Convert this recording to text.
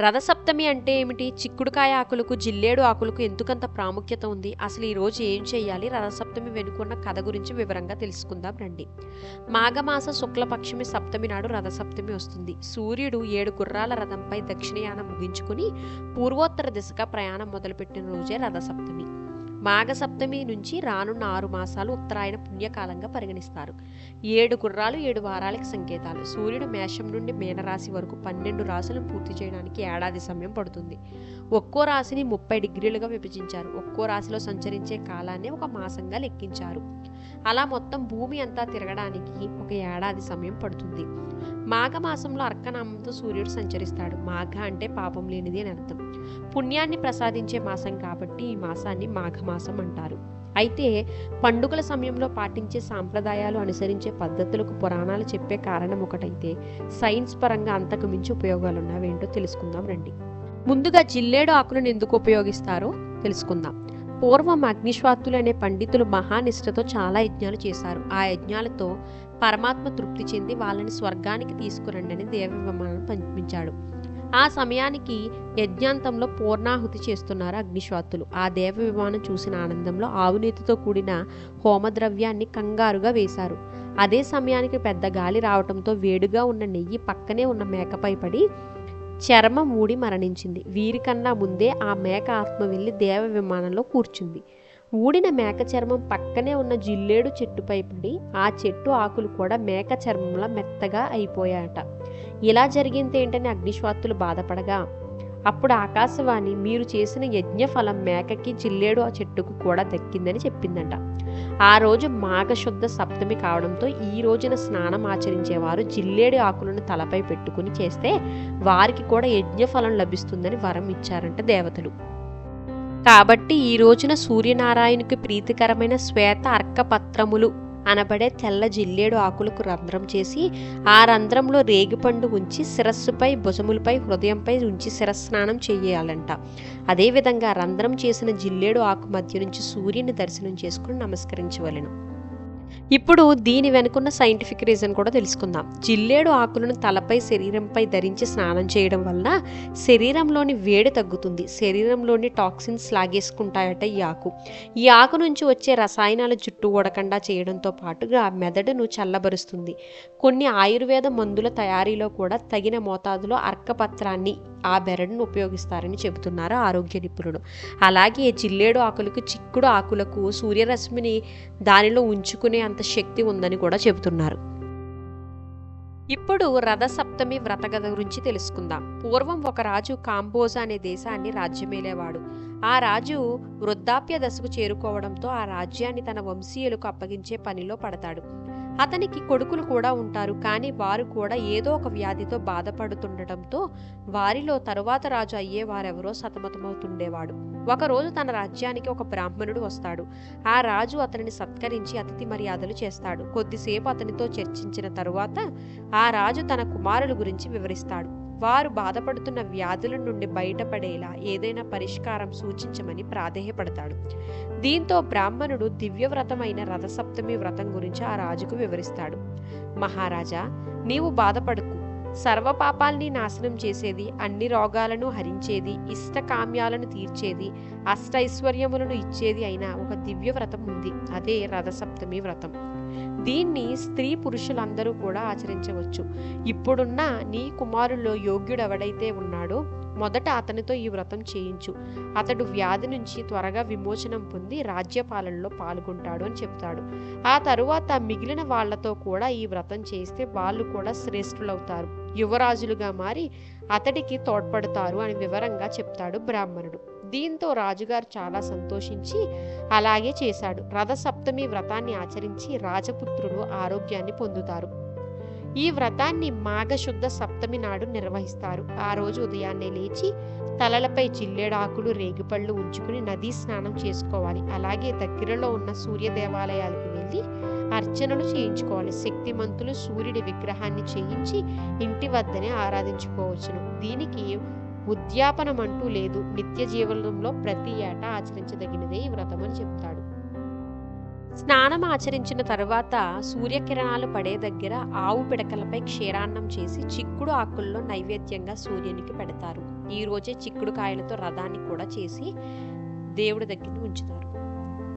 రథసప్తమి అంటే ఏమిటి? చిక్కుడుకాయ ఆకులకు జిల్లేడు ఆకులకు ఎందుకంత ప్రాముఖ్యత ఉంది? అసలు ఈ రోజు ఏం చేయాలి? రథసప్తమి వెనుకున్న కథ గురించి వివరంగా తెలుసుకుందాం రండి. మాఘమాస శుక్లపక్షమి సప్తమి నాడు రథసప్తమి వస్తుంది. సూర్యుడు ఏడు గుర్రాల రథంపై దక్షిణయానం ముగించుకుని పూర్వోత్తర దిశగా ప్రయాణం మొదలుపెట్టిన రోజే రథసప్తమి. మాఘ సప్తమి నుంచి రానున్న ఆరు మాసాలు ఉత్తరాయణ పుణ్యకాలంగా పరిగణిస్తారు. ఏడు గుర్రాలు ఏడు వారాలకి సంకేతాలు. సూర్యుడు మేషం నుండి మీనరాశి వరకు పన్నెండు రాశులను పూర్తి చేయడానికి ఏడాది సమయం పడుతుంది. ఒక్కో రాశిని ముప్పై డిగ్రీలుగా విభజించారు. ఒక్కో రాశిలో సంచరించే కాలాన్ని ఒక మాసంగా లెక్కించారు. అలా మొత్తం భూమి అంతా తిరగడానికి ఒక ఏడాది సమయం పడుతుంది. మాఘమాసంలో అర్కనామంతో సూర్యుడు సంచరిస్తాడు. మాఘ అంటే పాపం లేనిది అని అర్థం. పుణ్యాన్ని ప్రసాదించే మాసం కాబట్టి ఈ మాసాన్ని మాఘమాసం అంటారు. అయితే పండుగల సమయంలో పాటించే సాంప్రదాయాలు అనుసరించే పద్ధతులకు పురాణాలు చెప్పే కారణం ఒకటైతే సైన్స్ పరంగా అంతకు మించి ఉపయోగాలు ఉన్నావేంటో తెలుసుకుందాం రండి. ముందుగా జిల్లేడు ఆకులను ఎందుకు ఉపయోగిస్తారో తెలుసుకుందాం. పూర్వం అగ్నిశ్వాత్తులు అనే పండితులు మహానిష్టతో చాలా యజ్ఞాలు చేశారు. ఆ యజ్ఞాలతో పరమాత్మ తృప్తి చెంది వాళ్ళని స్వర్గానికి తీసుకురండి అని దేవ విమానం పంపించాడు. ఆ సమయానికి యజ్ఞాంతంలో పూర్ణాహుతి చేస్తున్నారు అగ్నిశ్వాత్తులు. ఆ దేవ విమానం చూసిన ఆనందంలో ఆవునీతితో కూడిన హోమద్రవ్యాన్ని కంగారుగా వేశారు. అదే సమయానికి పెద్ద గాలి రావటంతో వేడిగా ఉన్న నెయ్యి పక్కనే ఉన్న మేకపై పడి చర్మం ఊడి మరణించింది. వీరికన్నా ముందే ఆ మేక ఆత్మ వెళ్ళి దేవ విమానంలో కూర్చుంది. ఊడిన మేక చర్మం పక్కనే ఉన్న జిల్లేడు చెట్టుపై పడి ఆ చెట్టు ఆకులు కూడా మేక చర్మంలో మెత్తగా అయిపోయాయట. ఇలా జరిగిందేంటని అగ్నిశ్వాత్తులు బాధపడగా అప్పుడు ఆకాశవాణి మీరు చేసిన యజ్ఞఫలం మేకకి జిల్లేడు ఆ చెట్టుకు కూడా దక్కిందని చెప్పిందంట. ఆ రోజు మాఘశుద్ధ సప్తమి కావడంతో ఈ రోజున స్నానం ఆచరించేవారు జిల్లేడి ఆకులను తలపై పెట్టుకుని చేస్తే వారికి కూడా యజ్ఞఫలం లభిస్తుందని వరం ఇచ్చారంట దేవతలు. కాబట్టి ఈ రోజున సూర్యనారాయణకు ప్రీతికరమైన శ్వేత అర్కపత్రములు అనబడే తెల్ల జిల్లేడు ఆకులకు రంధ్రం చేసి ఆ రంధ్రంలో రేగిపండు ఉంచి శిరస్సుపై భుజములపై హృదయంపై ఉంచి శిరస్నానం చేయాలంట అదేవిధంగా రంధ్రం చేసిన జిల్లేడు ఆకు మధ్య నుంచి సూర్యుని దర్శనం చేసుకుని నమస్కరించవలెను. ఇప్పుడు దీని వెనుకున్న సైంటిఫిక్ రీజన్ కూడా తెలుసుకుందాం. జిల్లేడు ఆకులను తలపై శరీరంపై ధరించి స్నానం చేయడం వలన శరీరంలోని వేడి తగ్గుతుంది. శరీరంలోని టాక్సిన్స్ లాగేసుకుంటాయట ఈ ఆకు. ఈ ఆకు నుంచి వచ్చే రసాయనాల జుట్టు ఊడకుండా చేయడంతో పాటుగా మెదడును చల్లబరుస్తుంది. కొన్ని ఆయుర్వేద మందుల తయారీలో కూడా తగిన మోతాదులో అర్కపత్రాన్ని ఆ బెరడును ఉపయోగిస్తారని చెబుతున్నారు ఆరోగ్య నిపుణులు. అలాగే జిల్లేడు ఆకులకు చిక్కుడు ఆకులకు సూర్యరశ్మిని దానిలో ఉంచుకునే అంత శక్తి ఉందని కూడా చెబుతున్నారు. ఇప్పుడు రథసప్తమి వ్రతగత గురించి తెలుసుకుందాం. పూర్వం ఒక రాజు కాంబోజా అనే దేశాన్ని రాజ్యమేలేవాడు. ఆ రాజు వృద్ధాప్య దశకు చేరుకోవడంతో ఆ రాజ్యాన్ని తన వంశీయులకు అప్పగించే పనిలో పడతాడు. అతనికి కొడుకులు కూడా ఉంటారు కానీ వారు కూడా ఏదో ఒక వ్యాధితో బాధపడుతుండటంతో వారిలో తరువాత రాజు అయ్యే వారెవరో సతమతమవుతుండేవాడు. ఒకరోజు తన రాజ్యానికి ఒక బ్రాహ్మణుడు వస్తాడు. ఆ రాజు అతనిని సత్కరించి అతిథి మర్యాదలు చేస్తాడు. కొద్దిసేపు అతనితో చర్చించిన తరువాత ఆ రాజు తన కుమారుల గురించి వివరిస్తాడు. వారు బాధపడుతున్న వ్యాధుల నుండి బయటపడేలా ఏదైనా పరిష్కారం సూచించమని ప్రాధేయపడతాడు. దీంతో బ్రాహ్మణుడు దివ్యవ్రతమైన రథసప్తమి వ్రతం గురించి ఆ రాజుకు వివరిస్తాడు. మహారాజా నీవు బాధపడకు. సర్వ పాపాల్ని నాశనం చేసేది అన్ని రోగాలను హరించేది ఇష్టకామ్యాలను తీర్చేది అష్టైశ్వర్యములను ఇచ్చేది అయిన ఒక దివ్య వ్రతం ఉంది. అదే రథసప్తమి వ్రతం. దీన్ని స్త్రీ పురుషులందరూ కూడా ఆచరించవచ్చు. ఇప్పుడున్న నీ కుమారుల్లో యోగ్యుడెవడైతే ఉన్నాడో మొదట అతనితో ఈ వ్రతం చేయించు. అతడు వ్యాధి నుంచి త్వరగా విమోచనం పొంది రాజ్యపాలనలో పాల్గొంటాడు అని చెప్తాడు. ఆ తరువాత మిగిలిన వాళ్ళతో కూడా ఈ వ్రతం చేస్తే వాళ్ళు కూడా శ్రేష్ఠులవుతారు. యువరాజులుగా మారి అతడికి తోడ్పడతారు అని వివరంగా చెప్తాడు బ్రాహ్మణుడు. దీంతో రాజుగారు చాలా సంతోషించి అలాగే చేశాడు. రథసప్తమి వ్రతాన్ని ఆచరించి రాజపుత్రులు ఆరోగ్యాన్ని పొందుతారు. ఈ వ్రతాన్ని మాఘశుద్ధ సప్తమి నాడు నిర్వహిస్తారు. ఆ రోజు ఉదయాన్నే లేచి తలలపై జిల్లేడాకులు రేగిపళ్ళు ఉంచుకుని నదీ స్నానం చేసుకోవాలి. అలాగే దగ్గరలో ఉన్న సూర్య దేవాలయాలకు వెళ్ళి అర్చనలు చేయించుకోవాలి. శక్తిమంతులు సూర్యుడి విగ్రహాన్ని చేయించి ఇంటి వద్దనే ఆరాధించుకోవచ్చును. దీనికి ఉద్యాపనం అంటూ లేదు. నిత్య జీవనంలో ప్రతి ఏటా ఆచరించదగినదే ఈ వ్రతం అని చెప్తాడు. స్నానం ఆచరించిన తరువాత సూర్యకిరణాలు పడే దగ్గర ఆవు పిడకలపై క్షీరాన్నం చేసి చిక్కుడు ఆకుల్లో నైవేద్యంగా సూర్యునికి పెడతారు. ఈ రోజే చిక్కుడుకాయలతో రథాన్ని కూడా చేసి దేవుడి దగ్గర ఉంచుతారు.